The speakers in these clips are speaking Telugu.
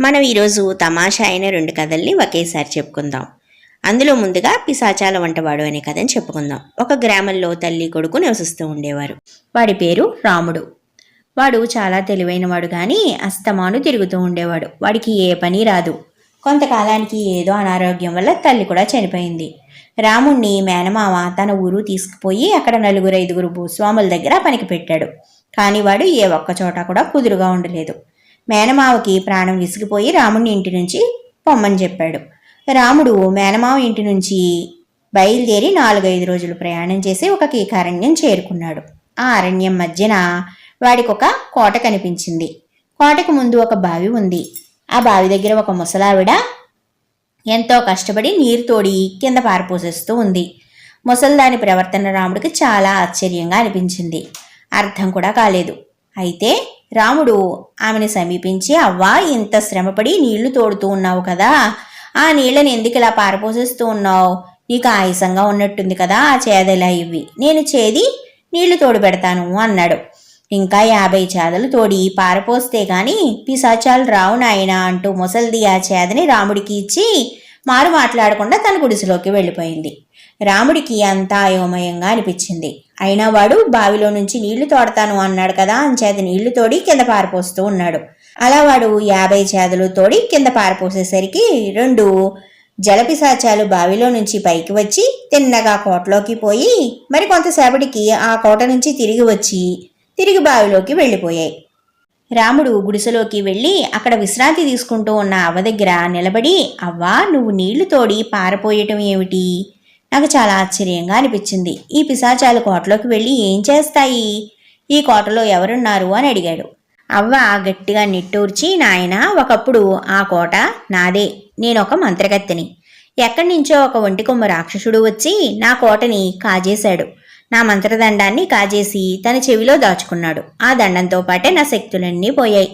మనం ఈరోజు తమాషా అయిన రెండు కథల్ని ఒకేసారి చెప్పుకుందాం. అందులో ముందుగా పిశాచాల వంటవాడు అనే కథని చెప్పుకుందాం. ఒక గ్రామంలో తల్లి కొడుకు నివసిస్తూ ఉండేవారు. వాడి పేరు రాముడు. వాడు చాలా తెలివైనవాడు కానీ అస్తమాను తిరుగుతూ ఉండేవాడు. వాడికి ఏ పని రాదు. కొంతకాలానికి ఏదో అనారోగ్యం వల్ల తల్లి కూడా చనిపోయింది. రాముణ్ణి మేనమామ తన ఊరు తీసుకుపోయి అక్కడ నలుగురు ఐదుగురు భూస్వాముల దగ్గర పనికి పెట్టాడు. కానీ వాడు ఏ ఒక్క చోట కూడా కుదురుగా ఉండలేదు. మేనమావకి ప్రాణం విసిగిపోయి రాముడిని ఇంటి నుంచి పొమ్మని చెప్పాడు. రాముడు మేనమావ ఇంటి నుంచి బయలుదేరి నాలుగైదు రోజులు ప్రయాణం చేసి ఒక కీకారణ్యం చేరుకున్నాడు. ఆ అరణ్యం మధ్యన వాడికి ఒక కోట కనిపించింది. కోటకు ముందు ఒక బావి ఉంది. ఆ బావి దగ్గర ఒక ముసలావిడ ఎంతో కష్టపడి నీరు తోడి కింద పారపోసేస్తూ ఉంది. ముసల్దాని ప్రవర్తన రాముడికి చాలా ఆశ్చర్యంగా అనిపించింది. అర్థం కూడా కాలేదు. అయితే రాముడు ఆమెను సమీపించి అవ్వా ఇంత శ్రమపడి నీళ్ళు తోడుతూ ఉన్నావు కదా. ఆ నీళ్ళని ఎందుకు ఇలా పారపోసేస్తూ ఉన్నావు? నీకు ఆయాసంగా ఉన్నట్టుంది కదా ఆ చేదలా ఇవి. నేను చేది నీళ్ళు తోడు పెడతాను అన్నాడు. ఇంకా యాభై చేదలు తోడి పారపోస్తే గాని పిశాచాలు రావు నాయనా అంటూ ముసల్ది ఆ చేదని రాముడికి ఇచ్చి మారు మాట్లాడకుండా తన గుడిసెలోకి వెళ్ళిపోయింది. రాముడికి అంతా అయోమయంగా అనిపించింది. అయినా వాడు బావిలో నుంచి నీళ్ళు తోడతాను అన్నాడు కదా అంచేత నీళ్ళు తోడి కింద పారపోస్తూ ఉన్నాడు. అలా వాడు యాభై చేదలు తోడి కింద పారపోసేసరికి రెండు జలపిశాచాలు బావిలో నుంచి పైకి వచ్చి తిన్నగా కోటలోకి పోయి మరి కొంతసేపటికి ఆ కోట నుంచి తిరిగి వచ్చి తిరిగి బావిలోకి వెళ్ళిపోయాయి. రాముడు గుడిసెలోకి వెళ్ళి అక్కడ విశ్రాంతి తీసుకుంటూ ఉన్న అవ్వ దగ్గర నిలబడి అవ్వా నువ్వు నీళ్ళు తోడి పారపోయటం ఏమిటి? నాకు చాలా ఆశ్చర్యంగా అనిపించింది. ఈ పిశాచాలు కోటలోకి వెళ్ళి ఏం చేస్తాయి? ఈ కోటలో ఎవరున్నారు అని అడిగాడు. అవ్వ గట్టిగా నిట్టూర్చి నాయన ఒకప్పుడు ఆ కోట నాదే. నేనొక మంత్రగత్తెని ఎక్కడి నుంచో ఒక ఒంటికొమ్మ రాక్షసుడు వచ్చి నా కోటని కాజేశాడు. నా మంత్రదండాన్ని కాజేసి తన చెవిలో దాచుకున్నాడు. ఆ దండంతో పాటే నా శక్తులన్నీ పోయాయి.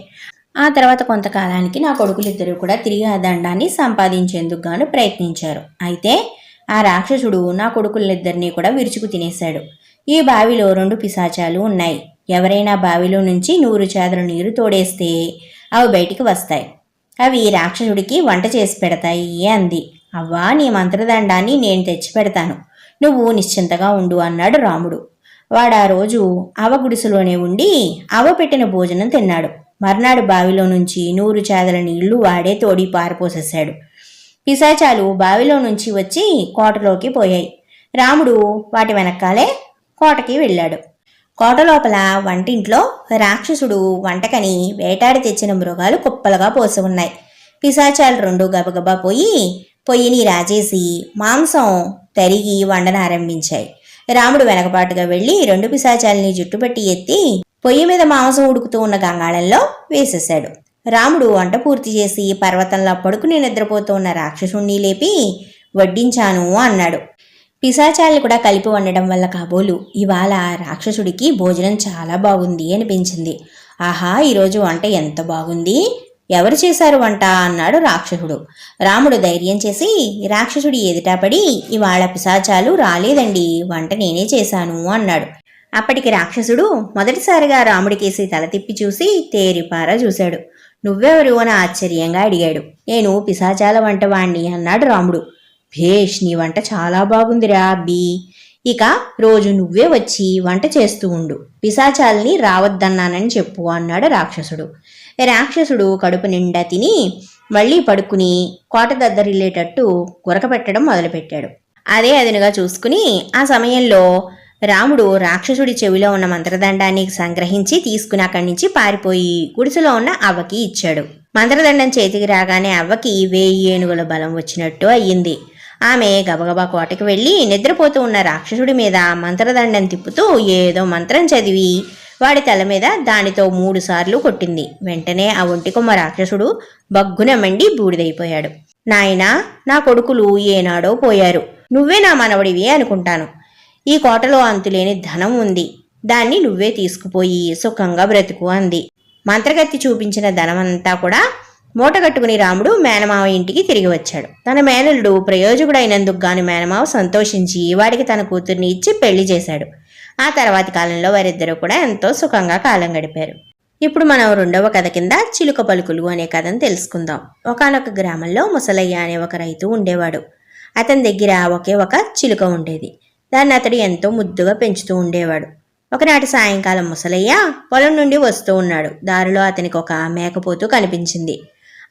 ఆ తర్వాత కొంతకాలానికి నా కొడుకులిద్దరూ కూడా తిరిగి ఆ దండాన్ని సంపాదించేందుకు గాను ప్రయత్నించారు. అయితే ఆ రాక్షసుడు నా కొడుకులిద్దరినీ కూడా విరుచుకు తినేశాడు. ఈ బావిలో రెండు పిశాచాలు ఉన్నాయి. ఎవరైనా బావిలో నుంచి నూరు చేదల నీరు తోడేస్తే అవి బయటికి వస్తాయి. అవి రాక్షసుడికి వంట చేసి పెడతాయి అంది. అవ్వా నీ మంత్రదండాన్ని నేను తెచ్చి పెడతాను. నువ్వు నిశ్చింతగా ఉండు అన్నాడు రాముడు. వాడు ఆ రోజు అవ గుడిసెలోనే ఉండి అవ పెట్టిన భోజనం తిన్నాడు. మర్నాడు బావిలో నుంచి నూరు చేదల నీళ్ళు వాడే తోడి పారిపోసేశాడు. పిశాచాలు బావిలో నుంచి వచ్చి కోటలోకి పోయాయి. రాముడు వాటి వెనకాలే కోటకి వెళ్ళాడు. కోట లోపల వంటింట్లో రాక్షసుడు వంటకని వేటాడి తెచ్చిన మృగాలు కుప్పలుగా పోసి ఉన్నాయి. పిశాచాలు రెండు గబగబా పోయి పొయ్యిని రాజేసి మాంసం తరిగి వండనారంభించాయి రాముడు వెనకపాటుగా వెళ్ళి రెండు పిశాచాలని జుట్టుపట్టి ఎత్తి పొయ్యి మీద మాంసం ఉడుకుతూ ఉన్న గంగాళంలో వేసేశాడు. రాముడు వంట పూర్తి చేసి పర్వతంలో పడుకుని నిద్రపోతున్న రాక్షసుణ్ణి లేపి వడ్డించాను అన్నాడు. పిశాచాలను కూడా కలిపి వండడం వల్ల కాబోలు ఇవాళ రాక్షసుడికి భోజనం చాలా బాగుంది అనిపించింది. ఆహా ఈరోజు వంట ఎంత బాగుంది? ఎవరు చేశారు వంట? అన్నాడు రాక్షసుడు. రాముడు ధైర్యం చేసి రాక్షసుడి ఎదుట పడి ఇవాళ పిశాచాలు రాలేదండి వంట నేనే చేశాను అన్నాడు. అప్పటికి రాక్షసుడు మొదటిసారిగా రాముడికేసి తల తిప్పి చూసి తేరిపార చూశాడు. నువ్వెవరు అని ఆశ్చర్యంగా అడిగాడు. నేను పిశాచాల వంట వాణ్ణి అన్నాడు రాముడు. భేష్ నీ వంట చాలా బాగుందిరా బీ ఇక రోజు నువ్వే వచ్చి వంట చేస్తూ ఉండు. పిశాచాల్ని రావద్దన్నానని చెప్పు అన్నాడు రాక్షసుడు. రాక్షసుడు కడుపు నిండా తిని మళ్ళీ పడుకుని కోట దద్దరిల్లేటట్టు గురక పెట్టడం మొదలుపెట్టాడు. అదే అదనుగా చూసుకుని ఆ సమయంలో రాముడు రాక్షసుడి చెవిలో ఉన్న మంత్రదండాన్ని సంగ్రహించి తీసుకుని అక్కడి నుంచి పారిపోయి గుడిసెలో ఉన్న అవ్వకి ఇచ్చాడు. మంత్రదండం చేతికి రాగానే అవ్వకి వేయి ఏనుగుల బలం వచ్చినట్టు అయ్యింది. ఆమె గబగబా కోటకి వెళ్ళి నిద్రపోతూ ఉన్న రాక్షసుడి మీద మంత్రదండం తిప్పుతూ ఏదో మంత్రం చదివి వాడి తల మీద దానితో మూడు సార్లు కొట్టింది. వెంటనే ఆ ఒంటికొమ్మ రాక్షసుడు బగ్గున మండి బూడిదైపోయాడు. నాయనా నా కొడుకులు ఏనాడో పోయారు. నువ్వే నా మనవడివి అనుకుంటాను. ఈ కోటలో అంతులేని ధనం ఉంది. దాన్ని నువ్వే తీసుకుపోయి సుఖంగా బ్రతుకు అంది. మంత్రగత్తి చూపించిన ధనమంతా కూడా మూటగట్టుకుని రాముడు మేనమావ ఇంటికి తిరిగి వచ్చాడు. తన మేనలుడు ప్రయోజకుడైనందుకు గాను మేనమావ సంతోషించి వాడికి తన కూతుర్ని ఇచ్చి పెళ్ళి చేశాడు. ఆ తర్వాతి కాలంలో వారిద్దరూ కూడా ఎంతో సుఖంగా కాలం గడిపారు. ఇప్పుడు మనం రెండవ కథ కింద చిలుక పలుకులు అనే కథను తెలుసుకుందాం. ఒకానొక గ్రామంలో ముసలయ్య అనే ఒక రైతు ఉండేవాడు. అతని దగ్గర ఒకే ఒక చిలుక ఉండేది. దాన్ని అతడు ఎంతో ముద్దుగా పెంచుతూ ఉండేవాడు. ఒకనాటి సాయంకాలం ముసలయ్య పొలం నుండి వస్తూ ఉన్నాడు. దారిలో అతనికి ఒక మేకపోతు కనిపించింది.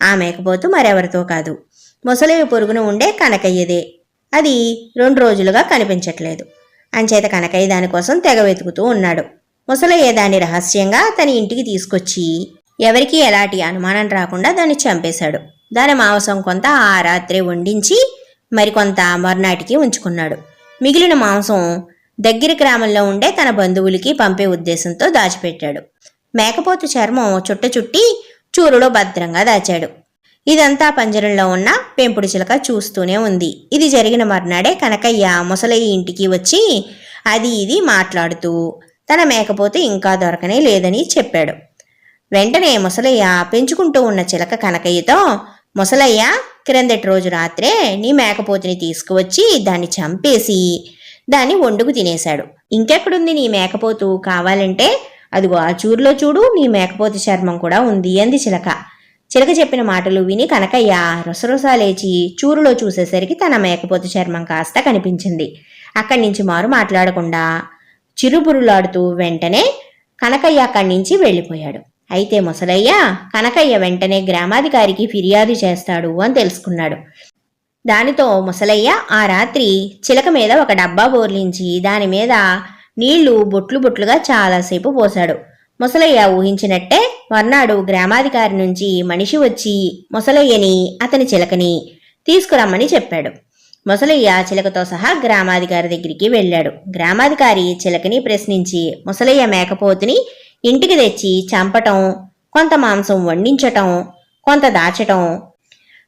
ఆ మేకపోతు మరెవరితో కాదు. ముసలయ్య పొరుగున ఉండే కనకయ్యదే. అది రెండు రోజులుగా కనిపించట్లేదు. అంచేత కనకయ్య దానికోసం తెగ వెతుకుతూ ఉన్నాడు. ముసలయ్య దాన్ని రహస్యంగా తన ఇంటికి తీసుకొచ్చి ఎవరికి ఎలాంటి అనుమానం రాకుండా దాన్ని చంపేశాడు. దాని మాంసం కొంత ఆ రాత్రి వండించి మరికొంత మర్నాటికి ఉంచుకున్నాడు. మిగిలిన మాంసం దగ్గర గ్రామంలో ఉండే తన బంధువులకి పంపే ఉద్దేశంతో దాచిపెట్టాడు. మేకపోతు చర్మం చుట్ట చుట్టి చూరులో భద్రంగా దాచాడు. ఇదంతా పంజరంలో ఉన్న పెంపుడు చిలక చూస్తూనే ఉంది. ఇది జరిగిన మర్నాడే కనకయ్య ముసలయ్య ఇంటికి వచ్చి అది ఇది మాట్లాడుతూ తన మేకపోతు ఇంకా దొరకనే లేదని చెప్పాడు. వెంటనే ముసలయ్య పెంచుకుంటూ ఉన్న చిలక కనకయ్యతో ముసలయ్య క్రిందటి రోజు రాత్రే నీ మేకపోతుని తీసుకువచ్చి దాన్ని చంపేసి దాన్ని వండుకు తినేశాడు. ఇంకెక్కడుంది నీ మేకపోతు? కావాలంటే అదిగో ఆ చూరులో చూడు నీ మేకపోతు చర్మం కూడా ఉంది అంది చిలక. చిలక చెప్పిన మాటలు విని కనకయ్య రొసరొసా లేచి చూరులో చూసేసరికి తన మేకపోతు చర్మం కాస్త కనిపించింది. అక్కడి నుంచి మారు మాట్లాడకుండా చిరుబురులాడుతూ వెంటనే కనకయ్య అక్కడి నుంచి వెళ్ళిపోయాడు. అయితే ముసలయ్య కనకయ్య వెంటనే గ్రామాధికారికి ఫిర్యాదు చేస్తాడు అని తెలుసుకున్నాడు. దానితో ముసలయ్య ఆ రాత్రి చిలక మీద ఒక డబ్బా బోర్లించి దాని మీద నీళ్ళు బొట్లు బొట్లుగా చాలాసేపు పోశాడు. ముసలయ్య ఊహించినట్టే మర్నాడు గ్రామాధికారి నుంచి మనిషి వచ్చి ముసలయ్యని అతని చిలకని తీసుకురమ్మని చెప్పాడు. ముసలయ్య చిలకతో సహా గ్రామాధికారి దగ్గరికి వెళ్ళాడు. గ్రామాధికారి చిలకని ప్రశ్నించి ముసలయ్య మేకపోతుని ఇంటికి తెచ్చి చంపటం కొంత మాంసం వండించటం కొంత దాచటం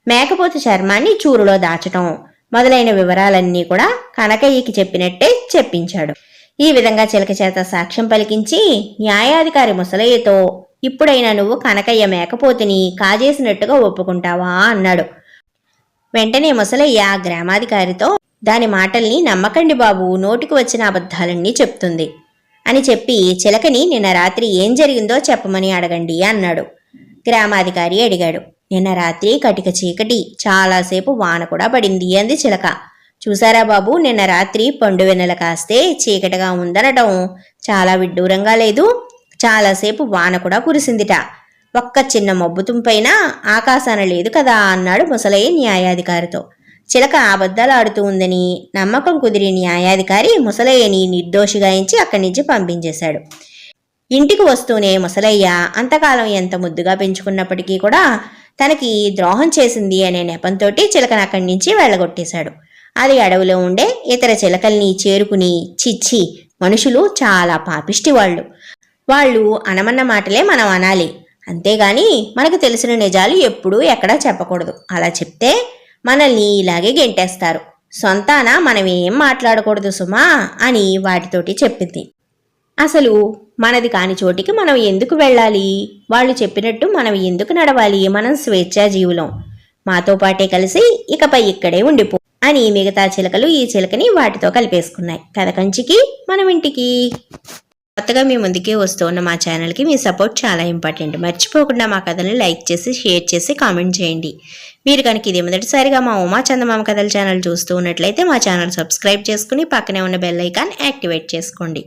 మేకపోతు చర్మాన్ని చూరులో దాచటం మొదలైన వివరాలన్నీ కూడా కనకయ్యకి చెప్పినట్టే చెప్పించాడు. ఈ విధంగా చిలక చేత సాక్ష్యం పలికించి న్యాయాధికారి ముసలయ్యతో ఇప్పుడైనా నువ్వు కనకయ్య మేకపోతిని కాజేసినట్టుగా ఒప్పుకుంటావా? అన్నాడు. వెంటనే ముసలయ్య గ్రామాధికారితో దాని మాటల్ని నమ్మకండి బాబు నోటికి వచ్చిన అబద్ధాలన్నీ చెప్తుంది. అని చెప్పి చిలకని నిన్న రాత్రి ఏం జరిగిందో చెప్పమని అడగండి అన్నాడు. గ్రామాధికారి అడిగాడు. నిన్న రాత్రి కటిక చీకటి చాలాసేపు వాన కూడా పడింది అంది చిలక. చూసారా బాబు నిన్న రాత్రి పండు వెన్నెల కాస్తే చీకటిగా ఉందనటం. చాలా విడ్డూరంగా లేదు చాలాసేపు వాన కూడా కురిసిందిట. ఒక్క చిన్న మబ్బు తుంపైన ఆకాశాన లేదు కదా అన్నాడు ముసలయ్య న్యాయాధికారితో. చిలక అబద్ధాలు ఆడుతూ ఉందని నమ్మకం కుదిరి న్యాయాధికారి ముసలయ్యని నిర్దోషిగా ఎంచి అక్కడి నుంచి పంపించేశాడు. ఇంటికి వస్తూనే ముసలయ్య అంతకాలం ఎంత ముద్దుగా పెంచుకున్నప్పటికీ కూడా తనకి ద్రోహం చేసింది అనే నెపంతోటి చిలకను అక్కడి నుంచి వెళ్ళగొట్టేశాడు. అది అడవిలో ఉండే ఇతర చిలకల్ని చేరుకుని చిచ్చి మనుషులు చాలా పాపిష్టి వాళ్ళు. వాళ్ళు అనమన్న మాటలే మనం అనాలి. అంతేగాని మనకు తెలిసిన నిజాలు ఎప్పుడూ ఎక్కడా చెప్పకూడదు. అలా చెప్తే మనల్ని ఇలాగే గెంటేస్తారు. సొంతాన మనం ఏం మాట్లాడకూడదు సుమా అని వాటితోటి చెప్పింది. అసలు మనది కాని చోటికి మనం ఎందుకు వెళ్ళాలి? వాళ్ళు చెప్పినట్టు మనం ఎందుకు నడవాలి? మనం స్వేచ్ఛాజీవులం మాతో పాటే కలిసి ఇకపై ఇక్కడే ఉండిపో అని మిగతా చిలకలు ఈ చిలకని వాటితో కలిపేసుకున్నాయి. కథ కంచికి మనం ఇంటికి. కొత్తగా మీ ముందుకే వస్తూ ఉన్న మా ఛానల్కి మీ సపోర్ట్ చాలా ఇంపార్టెంట్. మర్చిపోకుండా మా కథని లైక్ చేసి షేర్ చేసి కామెంట్ చేయండి. మీరు కనుక ఇది మొదటిసారిగా మా ఉమా చందమామ కథల ఛానల్ చూస్తూ ఉన్నట్లయితే మా ఛానల్ సబ్స్క్రైబ్ చేసుకుని పక్కనే ఉన్న బెల్ ఐకాన్ యాక్టివేట్ చేసుకోండి.